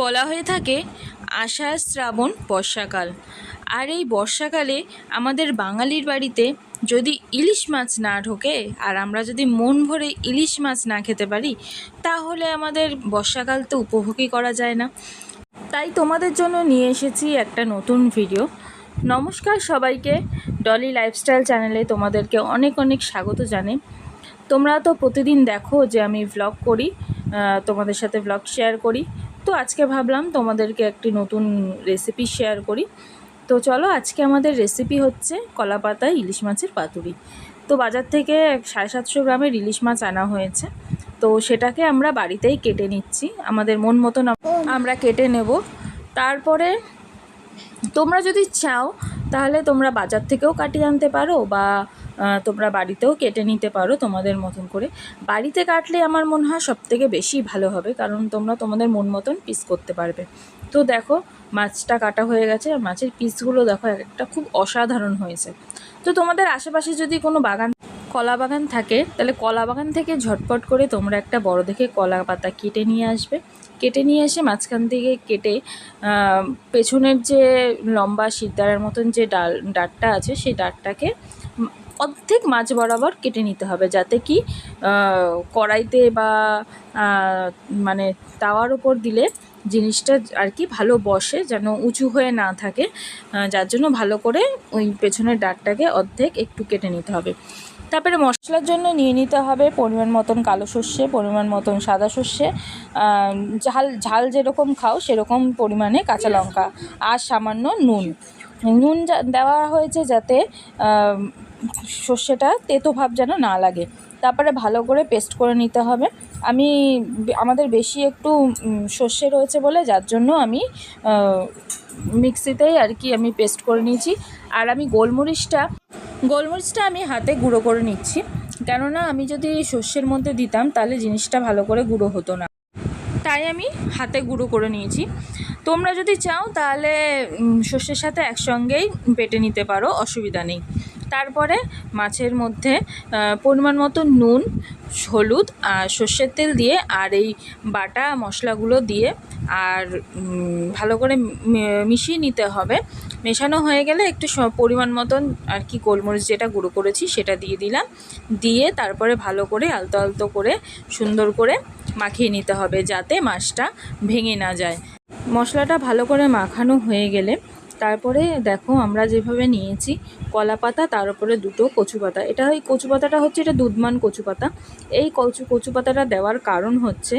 বলা হয়ে থাকে, আষাঢ় শ্রাবণ বর্ষাকাল। আর এই বর্ষাকালে আমাদের বাঙালির বাড়িতে যদি ইলিশ মাছ না ঢোকে আর আমরা যদি মন ভরে ইলিশ মাছ না খেতে পারি, তাহলে আমাদের বর্ষাকাল তো উপভোগই করা যায় না। তাই তোমাদের জন্য নিয়ে এসেছি একটা নতুন ভিডিও। নমস্কার সবাইকে। ডলি লাইফস্টাইল চ্যানেলে তোমাদেরকে অনেক অনেক স্বাগত জানাই। তোমরা তো প্রতিদিন দেখো যে আমি ভ্লগ করি তোমাদের সাথে ভ্লগ শেয়ার করি। তো আজকে ভাবলাম তোমাদেরকে একটি নতুন রেসিপি শেয়ার করি। তো চলো, আজকে আমাদের রেসিপি হচ্ছে কলা পাতা, ইলিশ মাছের পাতুরি। তো বাজার থেকে সাড়ে সাতশো গ্রামের ইলিশ মাছ আনা হয়েছে। তো সেটাকে আমরা বাড়িতেই কেটে নিচ্ছি। আমাদের মন মতন আমরা কেটে নেব। তারপরে তোমরা যদি চাও, তাহলে তোমরা বাজার থেকেও কাটিয়ে আনতে পারো বা তোমরা বাড়িতেও কেটে নিতে পারো তোমাদের মতন করে। বাড়িতে কাটলে আমার মনে হয় সব থেকে বেশি ভালো হবে, কারণ তোমরা তোমাদের মন মতন পিস করতে পারবে। তো দেখো, মাছটা কাটা হয়ে গেছে, আর মাছের পিসগুলো দেখো, একটা খুব অসাধারণ হয়েছে। তো তোমাদের আশেপাশে যদি কোনো বাগান কলা বাগান থাকে, তাহলে কলা বাগান থেকে ঝটপট করে তোমরা একটা বড় দেখে কলা পাতা কেটে নিয়ে আসবে। কেটে নিয়ে এসে মাঝখান থেকে কেটে পেছনের যে লম্বা সিদ্ধারের মতন যে ডাল ডাঁটটা আছে, সেই ডাঁটটাকে অর্ধেক মাছ বরাবর কেটে নিতে হবে যাতে কি কড়াইতে বা মানে তাওয়ার ওপর দিলে জিনিসটা আর কি ভালো বসে, যেন উঁচু হয়ে না থাকে। যার জন্য ভালো করে ওই পেছনের ডাঁটটাকে অর্ধেক একটু কেটে নিতে হবে। তারপরে মশলার জন্য নিয়ে নিতে হবে পরিমাণ মতন কালো সর্ষে, পরিমাণ মতন সাদা সর্ষে। ঝাল ঝাল যেরকম খাও সেরকম পরিমাণে কাঁচা লঙ্কা আর সামান্য নুন। নুন দেওয়া হয়েছে যাতে সর্ষেটা তেতো ভাব যেন না লাগে। তারপরে ভালো করে পেস্ট করে নিতে হবে। আমি, আমাদের বেশি একটু সর্ষে রয়েছে বলে যার জন্য আমি মিক্সিতেই আর কি আমি পেস্ট করে নিয়েছি। আর আমি গোলমরিচটা গোলমরিচটা আমি হাতে গুঁড়ো করে নিচ্ছি। কেননা আমি যদি সর্ষের মধ্যে দিতাম, তাহলে জিনিসটা ভালো করে গুঁড়ো হতো না। তাই আমি হাতে গুঁড়ো করে নিয়েছি। তোমরা যদি চাও, তাহলে সর্ষের সাথে একসঙ্গেই বেটে নিতে পারো, অসুবিধা নেই। তারপরে মাছের মধ্যে পরিমাণ মতো নুন, হলুদ আর সর্ষের তেল দিয়ে আর এই বাটা মশলাগুলো দিয়ে আর ভালো করে মিশিয়ে নিতে হবে। মেশানো হয়ে গেলে একটু পরিমাণ মতন আর কি গোলমরিচ যেটা গুঁড়ো করেছি সেটা দিয়ে দিলাম। দিয়ে তারপরে ভালো করে আলতো আলতো করে সুন্দর করে মাখিয়ে নিতে হবে যাতে মাছটা ভেঙে না যায়। মশলাটা ভালো করে মাখানো হয়ে গেলে তারপরে দেখো আমরা যেভাবে নিয়েছি কলা পাতা, তার উপরে দুটো কচু পাতা। এটা ওই কচু পাতাটা হচ্ছে এটা দুধমান কচু পাতা। এই কচু কচু পাতাটা দেওয়ার কারণ হচ্ছে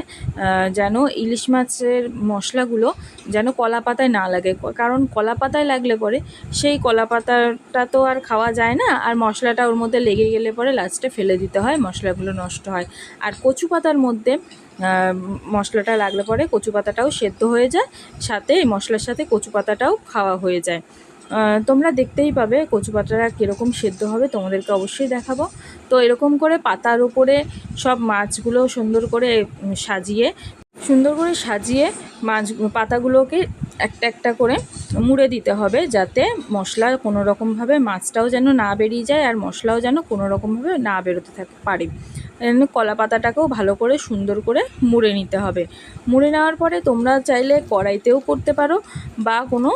যেন ইলিশ মাছের মশলাগুলো যেন কলা পাতায় না লাগে। কারণ কলা পাতায় লাগলে পরে সেই কলা পাতাটা তো আর খাওয়া যায় না, আর মশলাটা ওর মধ্যে লেগে গেলে পরে লাস্টে ফেলে দিতে হয়, মশলাগুলো নষ্ট হয়। আর কচু পাতার মধ্যে মশলাটা লাগলে পরে কচু পাতাটাও সেদ্ধ হয়ে যায়, সাথে মশলার সাথে কচু পাতাটাও খাওয়া হয়ে যায়। তোমরা দেখতেই পাবে কচু পাতাটা কীরকম সেদ্ধ হবে, তোমাদেরকে অবশ্যই দেখাবো। তো এরকম করে পাতার উপরে সব মাছগুলো সুন্দর করে সাজিয়ে সুন্দর করে সাজিয়ে মাছ, পাতাগুলোকে একটা একটা করে মুড়ে দিতে হবে যাতে মশলা কোনো রকমভাবে মাছটাও যেন না বেরিয়ে যায় আর মশলাও যেন কোনো রকমভাবে না বেরোতে থাকে, পারে। কলা পাতাটাকেও ভালো করে সুন্দর করে মুড়ে নিতে হবে। মুড়ে নেওয়ার পরে তোমরা চাইলে কড়াইতেও করতে পারো বা কোনো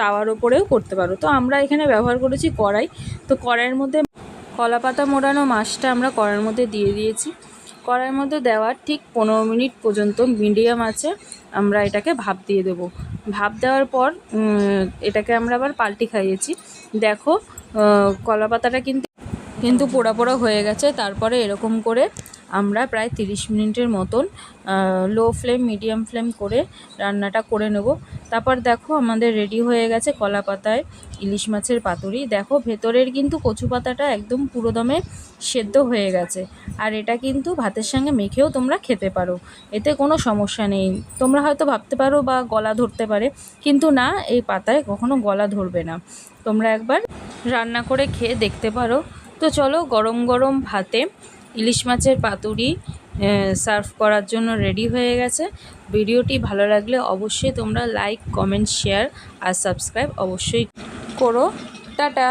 তাওয়ার ওপরেও করতে পারো। তো আমরা এখানে ব্যবহার করেছি কড়াই। তো কড়াইয়ের মধ্যে কলা পাতা মোড়ানো মাছটা আমরা কড়াইয়ের মধ্যে দিয়ে দিয়েছি। কড়াইয়ের মধ্যে দেওয়ার ঠিক পনেরো মিনিট পর্যন্ত মিডিয়াম আছে, আমরা এটাকে ভাপ দিয়ে দেব। ভাপ দেওয়ার পর এটাকে আমরা আবার পাল্টি খাইয়েছি। দেখো কলা পাতাটা কিন্তু কিন্তু পোড়া পোড়া হয়ে গেছে। তারপরে এরকম করে আমরা প্রায় তিরিশ মিনিটের মতন লো ফ্লেম মিডিয়াম ফ্লেম করে রান্নাটা করে নেব। তারপর দেখো আমাদের রেডি হয়ে গেছে কলা পাতায় ইলিশ মাছের পাতুরি। দেখো ভেতরের কিন্তু কচু পাতাটা একদম পুরোদমে সেদ্ধ হয়ে গেছে। আর এটা কিন্তু ভাতের সঙ্গে মেখেও তোমরা খেতে পারো। এতে কোনো সমস্যা নেই। তোমরা হয়তো ভাবতে পারো বা গলা ধরতে পারে, কিন্তু না, এই পাতায় কখনো গলা ধরবে না। তোমরা একবার রান্না করে খেয়ে দেখতে পারো। তো চলো গরম গরম ভাতে ইলিশ মাছের পাতুরি সার্ভ করার জন্য রেডি হয়ে গেছে। ভিডিওটি ভালো লাগলে অবশ্যই তোমরা লাইক, কমেন্ট, শেয়ার আর সাবস্ক্রাইব অবশ্যই করো। টাটা!